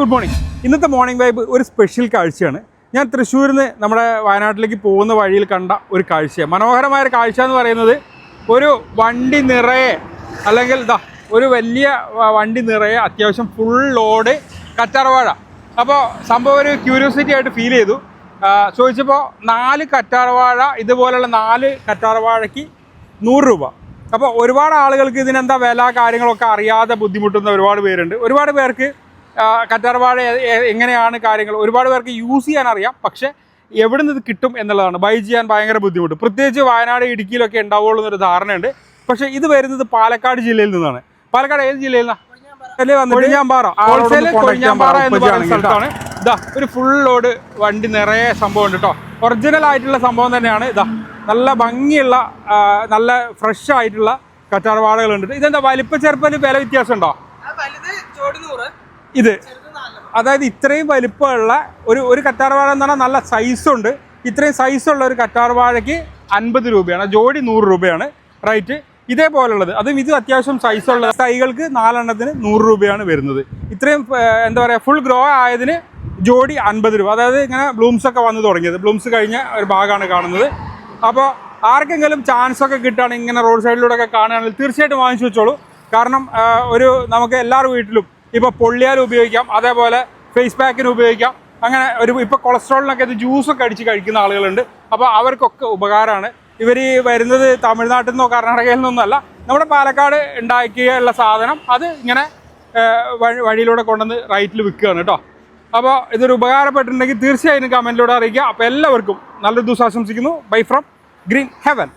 Good morning ഇന്നത്തെ morning vibe ഒരു special കാഴ്ചയാണ്. ഞാൻ തൃശ്ശൂരിൽ നിന്ന് നമ്മുടെ വയനാട്ടിലേക്ക് പോകുന്ന വഴിയിൽ കണ്ട ഒരു കാഴ്ചയാണ്. മനോഹരമായ ഒരു കാഴ്ച എന്ന് പറയുന്നത് ഒരു വണ്ടി നിറയെ അല്ലെങ്കിൽ ഇതാ ഒരു വലിയ വണ്ടി നിറയെ അത്യാവശ്യം ഫുൾ ലോഡ് കറ്റാർവാഴ. അപ്പോൾ സംഭവം ഒരു ക്യൂരിയോസിറ്റി ആയിട്ട് ഫീൽ ചെയ്തു. ചോദിച്ചപ്പോൾ നാല് കറ്റാർവാഴ ഇതുപോലുള്ള നാല് കറ്റാർവാഴയ്ക്ക് നൂറ് രൂപ. അപ്പോൾ ഒരുപാട് ആളുകൾക്ക് ഇതിനെന്താ വില കാര്യങ്ങളൊക്കെ അറിയാതെ ബുദ്ധിമുട്ടുന്ന ഒരുപാട് പേരുണ്ട്. ഒരുപാട് പേർക്ക് കറ്റാർവാഴ എങ്ങനെയാണ് കാര്യങ്ങൾ? ഒരുപാട് പേർക്ക് യൂസ് ചെയ്യാൻ അറിയാം പക്ഷേ എവിടെ നിന്ന് ഇത് കിട്ടും എന്നുള്ളതാണ്. ബൈ ചെയ്യാൻ ഭയങ്കര ബുദ്ധിമുട്ട്. പ്രത്യേകിച്ച് വയനാട് ഇടുക്കിയിലൊക്കെ ഉണ്ടാവുള്ളൂ എന്നൊരു ധാരണയുണ്ട്. പക്ഷേ ഇത് വരുന്നത് പാലക്കാട് ജില്ലയിൽ നിന്നാണ്. പാലക്കാട് ഏത് ജില്ലയിൽ നിന്നാണ് കൊഴിഞ്ഞാമ്പാറ. ഹോൾസെയിൽ കൊഴിഞ്ഞാമ്പാറ. എന്ന് പറയുന്ന സ്ഥലത്താണ്. ഇതാ ഒരു ഫുൾ ലോഡ് വണ്ടി നിറയെ സംഭവം ഉണ്ട് കേട്ടോ ഒറിജിനൽ ആയിട്ടുള്ള സംഭവം തന്നെയാണ്. ഇതാ നല്ല ഭംഗിയുള്ള നല്ല ഫ്രഷ് ആയിട്ടുള്ള കറ്റാർവാഴകളുണ്ട്. ഇതെന്താ വലിപ്പ ചെറുപ്പം വില വ്യത്യാസം ഉണ്ടോ ഇത്. അതായത് ഇത്രയും വലിപ്പമുള്ള ഒരു ഒരു കറ്റാർവാഴ എന്ന് പറഞ്ഞാൽ നല്ല സൈസുണ്ട് ഇത്രയും സൈസുള്ള ഒരു കറ്റാർവാഴയ്ക്ക് അൻപത് രൂപയാണ്. ജോഡി നൂറ് രൂപയാണ്. റൈറ്റ് ഇതേപോലുള്ളത്. അതും ഇത് അത്യാവശ്യം സൈസുള്ള തൈകൾക്ക് നാലെണ്ണത്തിന് നൂറ് രൂപയാണ് വരുന്നത്. ഇത്രയും എന്താ പറയുക ഫുൾ ഗ്രോ ആയതിന് ജോഡി അൻപത് രൂപ. അതായത് ഇങ്ങനെ ബ്ലൂംസ് ഒക്കെ വന്നു തുടങ്ങിയത്. ബ്ലൂംസ് കഴിഞ്ഞ ഒരു ഭാഗമാണ് കാണുന്നത്. അപ്പോൾ ആർക്കെങ്കിലും ചാൻസ് ഒക്കെ കിട്ടുകയാണെങ്കിൽ ഇങ്ങനെ റോഡ് സൈഡിലൂടെ ഒക്കെ കാണുകയാണെങ്കിൽ തീർച്ചയായിട്ടും വാങ്ങിച്ചു വെച്ചോളൂ. കാരണം ഒരു നമുക്ക് എല്ലാവരുടെ വീട്ടിലും ഇപ്പോൾ പൊള്ളിയാൽ ഉപയോഗിക്കാം അതേപോലെ ഫേസ് പാക്കിന് ഉപയോഗിക്കാം. അങ്ങനെ ഒരു ഇപ്പോൾ കൊളസ്ട്രോളിനൊക്കെ ഇത് ജ്യൂസൊക്കെ അടിച്ച് കഴിക്കുന്ന ആളുകളുണ്ട്. അപ്പോൾ അവർക്കൊക്കെ ഉപകാരമാണ്. ഇവർ വരുന്നത് തമിഴ്നാട്ടിൽ നിന്നോ കർണാടകയിൽ നിന്നല്ല നമ്മുടെ പാലക്കാട് ഉണ്ടാക്കിയുള്ള സാധനം അത് ഇങ്ങനെ വഴി വഴിയിലൂടെ കൊണ്ടുവന്ന് റൈറ്റിൽ വിൽക്കുകയാണ് കേട്ടോ. അപ്പോൾ ഇതൊരു ഉപകാരപ്പെട്ടിട്ടുണ്ടെങ്കിൽ തീർച്ചയായും കമന്റിലൂടെ അറിയിക്കുക. അപ്പോൾ എല്ലാവർക്കും നല്ലൊരു ദിവസം ആശംസിക്കുന്നു. Bye from green heaven